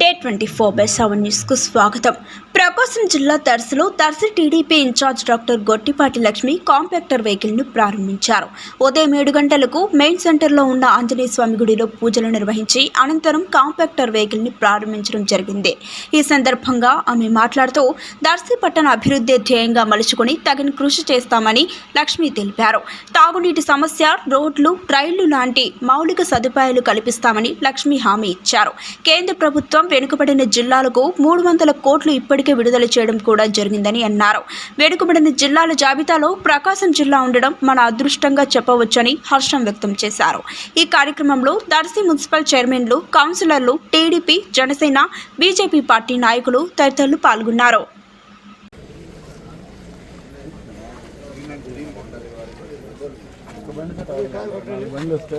Day twenty four by seven న్యూస్కు స్వాగతం. ప్రకాశం జిల్లా దర్శిలో Darsi TDP in charge doctor Gottipati Lakshmi compactor వెహికల్ను ప్రారంభించారు. ఉదయం ఏడు గంటలకు మెయిన్ సెంటర్లో ఉన్న ఆంజనేయ స్వామి గుడిలో పూజలు నిర్వహించి అనంతరం కాంపాక్టర్ వెహికల్ని ప్రారంభించడం జరిగింది. ఈ సందర్భంగా ఆమె మాట్లాడుతూ దర్శి పట్టణ అభివృద్ధి ధ్యేయంగా మలుచుకుని తగిన కృషి చేస్తామని లక్ష్మి తెలిపారు. తాగునీటి సమస్య రోడ్లు రైళ్ళు లాంటి మౌలిక సదుపాయాలు కల్పిస్తామని లక్ష్మి హామీ ఇచ్చారు. కేంద్ర ప్రభుత్వం వెనుకబడిన జిల్లాలకు మూడు వందల కోట్లు ఇప్పటికే విడుదల చేయడం కూడా జరిగిందని అన్నారు. వెనుకబడిన జిల్లాల జాబితాలో ప్రకాశం జిల్లా ఉండడం మన అదృష్టంగా చెప్పవచ్చని హర్షం వ్యక్తం చేశారు. ఈ కార్యక్రమంలో దర్శి మున్సిపల్ చైర్మన్లు కౌన్సిలర్లు టీడీపీ జనసేన బీజేపీ పార్టీ నాయకులు తదితరులు పాల్గొన్నారు. బండి వస్తే